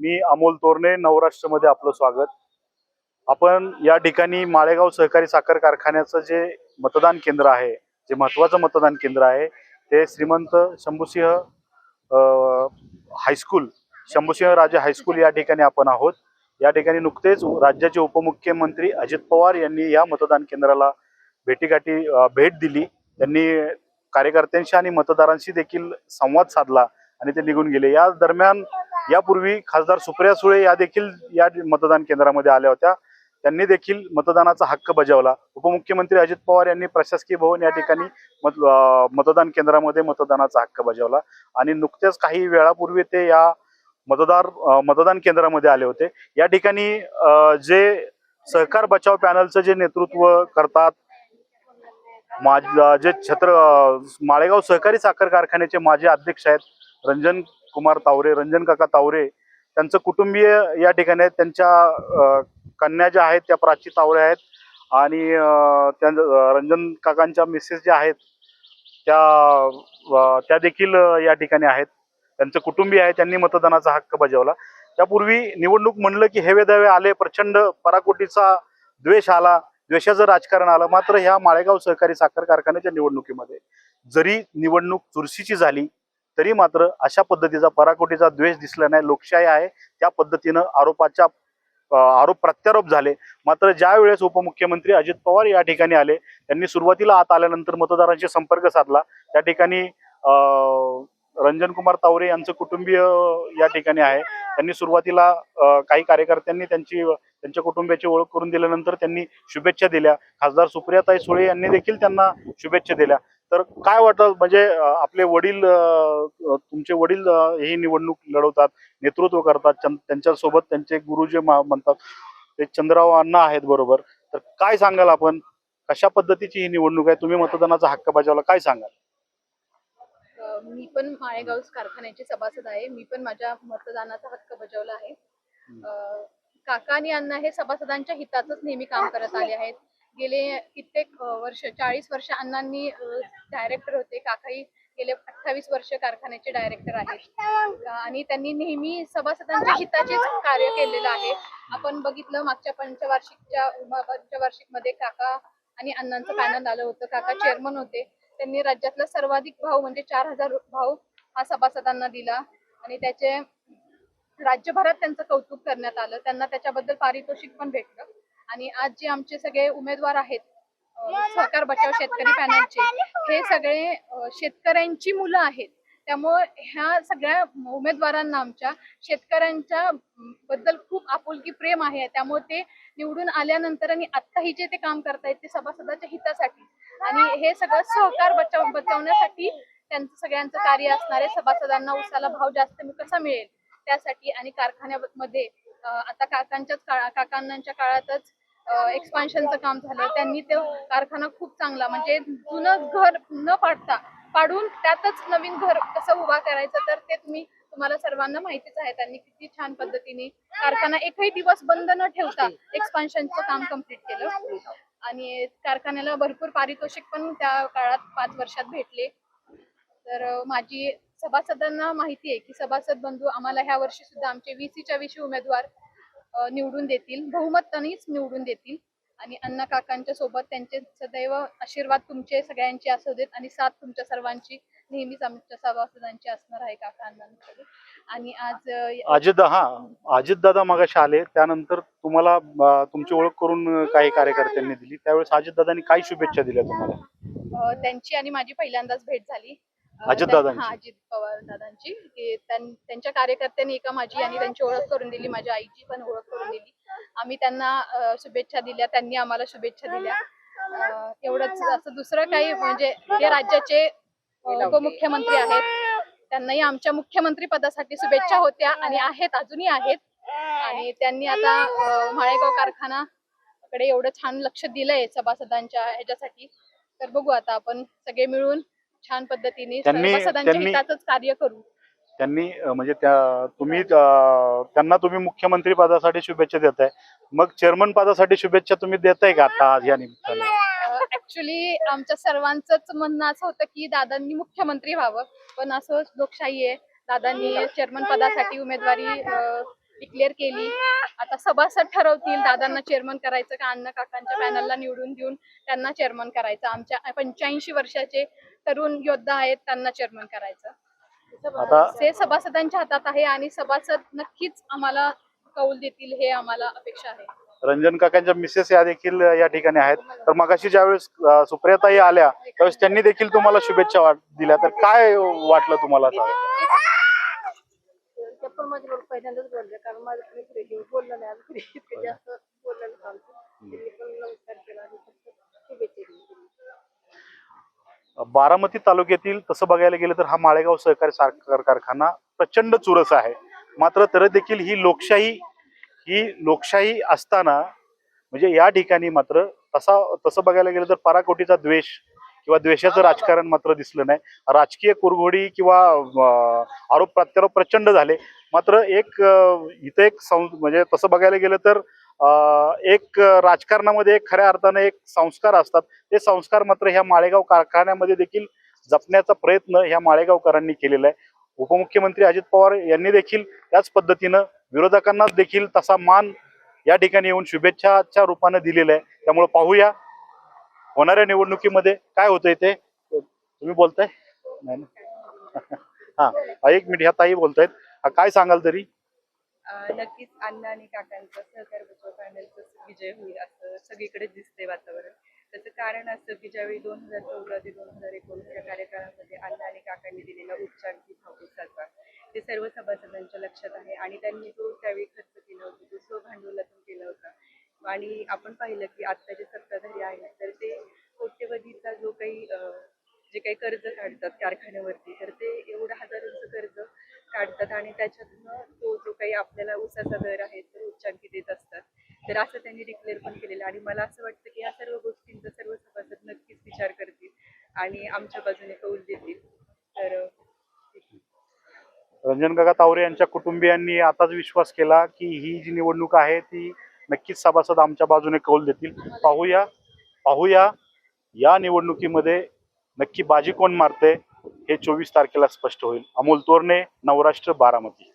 मी अमोल तोरणे नवराष्ट्रमध्ये आपलं स्वागत. आपण या ठिकाणी माळेगाव सहकारी साखर कारखान्याचं जे मतदान केंद्र आहे जे महत्वाचं मतदान केंद्र आहे ते श्रीमंत शंभूसिंह हायस्कूल शंभूसिंह राजे हायस्कूल या ठिकाणी आपण आहोत. या ठिकाणी नुकतेच राज्याचे उपमुख्यमंत्री अजित पवार यांनी या मतदान केंद्राला भेटीगाठी भेट दिली. त्यांनी कार्यकर्त्यांशी आणि मतदारांशी देखील संवाद साधला आणि ते निघून गेले. या दरम्यान यापूर्वी खासदार सुप्रिया सुळे या देखील या मतदान केंद्रामध्ये आल्या होत्या. त्यांनी देखील मतदानाचा हक्क बजावला. उपमुख्यमंत्री अजित पवार यांनी प्रशासकीय भवन या ठिकाणी मत मतदान केंद्रामध्ये मतदानाचा हक्क बजावला. आणि नुकत्याच काही वेळापूर्वी ते या मतदार मतदान केंद्रामध्ये आले होते. या ठिकाणी जे सहकार बचाव पॅनलचं जे नेतृत्व करतात मा जे छत्र माळेगाव सहकारी साखर कारखान्याचे माजी अध्यक्ष आहेत रंजन कुमार तावरे रंजन काका तावरे त्यांचं कुटुंबीय या ठिकाणी आहेत. त्यांच्या कन्या ज्या आहेत त्या प्राची तावरे आहेत. आणि त्या रंजन काकांच्या मिसेस ज्या आहेत त्या त्या देखील या ठिकाणी आहेत. त्यांचं कुटुंबीय आहे त्यांनी मतदानाचा हक्क बजावला. त्यापूर्वी निवडणूक म्हणलं की हेवे दावे आले प्रचंड पराकोटीचा द्वेष आला द्वेषाचं राजकारण आलं. मात्र ह्या माळेगाव सहकारी साखर कारखान्याच्या निवडणुकीमध्ये जरी निवडणूक चुरशीची झाली तरी मात्र अशा पद्धतीचा पराकोटीचा द्वेष दिसला नाही. लोकशाही आहे. त्या पद्धतीनं आरोपाच्या आरोप प्रत्यारोप झाले. मात्र ज्या वेळेस उपमुख्यमंत्री अजित पवार या ठिकाणी आले त्यांनी सुरुवातीला आत आल्यानंतर मतदारांशी संपर्क साधला. त्या ठिकाणी रंजनकुमार तावरे यांचं कुटुंबीय या ठिकाणी आहे. त्यांनी सुरुवातीला काही कार्यकर्त्यांनी त्यांची त्यांच्या कुटुंबियाची ओळख करून दिल्यानंतर त्यांनी शुभेच्छा दिल्या. खासदार सुप्रियाताई सुळे यांनी देखील त्यांना शुभेच्छा दिल्या. तर काय वाटतं? म्हणजे आपले वडील तुमचे वडील ही निवडणूक लढवतात नेतृत्व करतात त्यांच्यासोबत त्यांचे गुरु जे म्हणतात ते चंद्रराव अण्णा आहेत बरोबर. तर काय सांगाल आपण? कशा पद्धतीची ही निवडणूक आहे? तुम्ही मतदानाचा हक्क बजावला काय सांगाल? मी पण माळेगाव कारखान्याची सभासद आहे. मी पण माझ्या मतदानाचा हक्क बजावला आहे. काका आणि अण्णा हे सभासदांच्या हिताचंच नेहमी काम करत आले आहेत. गेले कित्येक वर्ष चाळीस वर्ष अण्णांनी डायरेक्टर होते. काकाही गेले अठ्ठावीस वर्ष कारखान्याचे डायरेक्टर आहेत. आणि त्यांनी नेहमी सभासदांच्या हिताचेच कार्य केलेलं आहे. आपण बघितलं मागच्या पंचवार्षिकच्या पंचवार्षिकमध्ये काका आणि अण्णांचं पॅनल आलं होतं. काका चेअरमन होते. त्यांनी राज्यातला सर्वाधिक भाव म्हणजे चार हजार भाव हा सभासदांना दिला. आणि त्याचे राज्यभरात त्यांचं कौतुक करण्यात आलं. त्यांना त्याच्याबद्दल पारितोषिक पण भेटलं. आणि आज जे आमचे सगळे उमेदवार आहेत सरकार सहकार बचाव शेतकरी पॅनलचे हे सगळे शेतकऱ्यांची मुलं आहेत. त्यामुळे ह्या सगळ्या उमेदवारांना आमच्या शेतकऱ्यांच्या बद्दल खूप आपुलकी प्रेम आहे. त्यामुळे ते निवडून आल्यानंतर आणि आत्ताही जे ते काम करतायत ते सभासदाच्या हितासाठी. आणि हे सगळं सहकार बचाव बचावण्यासाठी त्यांचं सगळ्यांचं कार्य असणार आहे. सभासदांना उसाला भाव जास्त कसा मिळेल? त्यासाठी आणि कारखान्यामध्ये आता काकांच्याच काळा काकांच्या काळातच एक्सपान्शनचं काम झालं त्यांनी तो कारखाना खूप चांगला म्हणजे जुनं घर न पाडता पाडून त्यातच नवीन घर कसं उभा करायचं तर ते तुम्ही तुम्हाला सर्वांना माहितीच आहे. त्यांनी किती छान पद्धतीने कारखाना एकही दिवस बंद न ठेवता एक्सपान्शनचं काम कंप्लीट केलं. आणि कारखान्याला भरपूर पारितोषिक पण त्या काळात पाच वर्षात भेटले. तर माझी सभासदांना माहिती आहे की सभासद बंधू आम्हाला ह्या वर्षी सुद्धा आमचे वीसीच्या विषयी उमेदवार निवडून देतील. बहुमतानेच निवडून देतील. आणि अण्णा काकांच्या सोबत त्यांचे सदैव आशीर्वाद तुमचे सगळ्यांचे असू देत आणि साथ तुमच्या सर्वांची नेहमीच आमच्या सभासदांची असणार आहे काका अण्णांकडे आणि आज अजित हा अजित दादा मगाशी आले. त्यानंतर तुम्हाला तुमची ओळख करून काही कार्यकर्त्यांनी दिली. त्यावेळेस अजित दादांनी काय शुभेच्छा दिल्या तुम्हाला? त्यांची आणि माझी पहिल्यांदाच भेट झाली. अजितदादांची? हा अजित पवार दादांची की त्यां- त्यांच्या कार्यकर्त्यांनी एका माझी आणि त्यांची ओळख करून दिली माझ्या आईची पण ओळख करून दिली. आम्ही त्यांना अ, शुभेच्छा दिल्या त्यांनी आम्हाला शुभेच्छा दिल्या. अ, एवढंच असं दुसरं काही म्हणजे हे राज्याचे अ, उपमुख्यमंत्री आहेत. त्यांनाही आमच्या मुख्यमंत्री पदासाठी शुभेच्छा होत्या आणि आहेत अजूनही आहेत. आणि त्यांनी आता अ, माळेगाव कारखाना कडे एवढं छान लक्ष दिलंय सभासदांच्या ह्याच्यासाठी. तर बघू आता आपण सगळे मिळून छान पद्धतीने त्यांनी- सभासदांच्या त्यांनी- हिताचंच कार्य करू. त्यांनी अं, म्हणजे त्या तुम्ही अं, त्यांना तुम्ही मुख्यमंत्री पदासाठी शुभेच्छा देताय. मग चेअरमन पदासाठी शुभेच्छा तुम्ही देताय का आता आज या निमित्ताने? ऍक्च्युली आमच्या सर्वांचंच म्हणणं असं होतं की दादांनी मुख्यमंत्री व्हावं. पण असं लोकशाही आहे. दादांनी चेअरमन पदासाठी उमेदवारी अं, डिक्लेअर केली. आता सभासद ठरवतील. दादांना चेअरमन करायचं का? अण्णा काकांच्या पॅनलला निवडून देऊन त्यांना चेअरमन करायचं. आमच्या पंच्याऐंशी वर्षाचे तरुण योद्धा आहेत त्यांना चेअरमन करायचं. आता ते सभासदांच्या हातात आहे आणि सभासद नक्कीच आम्हाला कौल देतील हे आम्हाला अपेक्षा आहे. रंजन काकांच्या मिसेस या देखील या ठिकाणी आहेत. तर मगाशी ज्यावेळेस अं, सुप्रियाताई आल्या त्यावेळेस त्यांनी देखील तुम्हाला शुभेच्छा वाट- दिल्या. तर काय वाटलं तुम्हाला माझ्याबरोबर पहिल्यांदाच बोलले कारण माझं कोणी घेऊन बोललं नाही आम्ही पुढे इतकं जास्त बोललं आमचं. त्यांनी पण नमस्कार केला आणि फक्त शुभेच्छा दिली बारामती तालुक्यातील तसं बघायला गेलं तर हा माळेगाव सहकारी साखर कारखाना प्रचंड चुरस आहे. मात्र तर देखील ही लोकशाही ही लोकशाही असताना म्हणजे या ठिकाणी मात्र तसा तसं बघायला गेलं तर पराकोटीचा द्वेष किंवा द्वेषाचं राजकारण मात्र दिसलं नाही. राजकीय कुरघोडी किंवा आरोप प्रत्यारोप प्रचंड झाले. मात्र एक इथे एक म्हणजे तसं बघायला गेलं तर एक राजकारणामध्ये एक खऱ्या अर्थाने एक संस्कार असतात. ते संस्कार मात्र ह्या माळेगाव कारखान्यामध्ये देखील जपण्याचा प्रयत्न ह्या माळेगावकरांनी केलेला आहे. उपमुख्यमंत्री अजित पवार यांनी देखील त्याच पद्धतीनं विरोधकांना देखील तसा मान या ठिकाणी येऊन शुभेच्छाच्या रूपाने दिलेला आहे. त्यामुळे पाहूया होणाऱ्या निवडणुकीमध्ये काय होतंय ते. तुम्ही बोलताय? नाही हा एक मिनिट ह्या ताई बोलतायत. काय सांगाल तरी? नक्कीच अण्णा आणि काकांचा सहकार बचाव पॅनलचा विजय होईल असं सगळीकडे दिसते वातावरण. त्याचं कारण असं की ज्यावेळी दोन हजार चौदा ते दोन हजार एकोणीसच्या कार्यकाळामध्ये अण्णा आणि काकांनी दिलेला उच्चांकी भाऊसाचा ते सर्व सभासदांच्या लक्षात आहे आणि त्यांनी जो त्यावेळी खर्च केला होता तो स्वभांडवलातून केला होता आणि आपण पाहिलं की आता जे सत्ताधारी आहेत तर ते कोट्यवधीचा जो काही जे काही कर्ज काढतात कारखान्यावरती तर ते असतात आणि त्याच्यातनं तो जो काही आपल्याला ऊसाचा दर आहे तो उच्चांकी देत असतात. तर असं त्यांनी डिक्लेअर पण केलेलं आणि मला असं वाटतं की या सर्व गोष्टींचा सर्व सभासद नक्कीच विचार करतील आणि आमच्या बाजूने कौल देतील. तर रंजन काका तावरे यांच्या कुटुंबियांनी आताच विश्वास केला की ही जी निवडणूक आहे ती नक्कीच सभासद आमच्या बाजूने कौल देतील. पाहूया पाहूया या निवडणुकीमध्ये नक्की बाजी कोण मारते? हे चोवीस तारखेला स्पष्ट होईल. अमोल तोरणे नवराष्ट्र बारामती.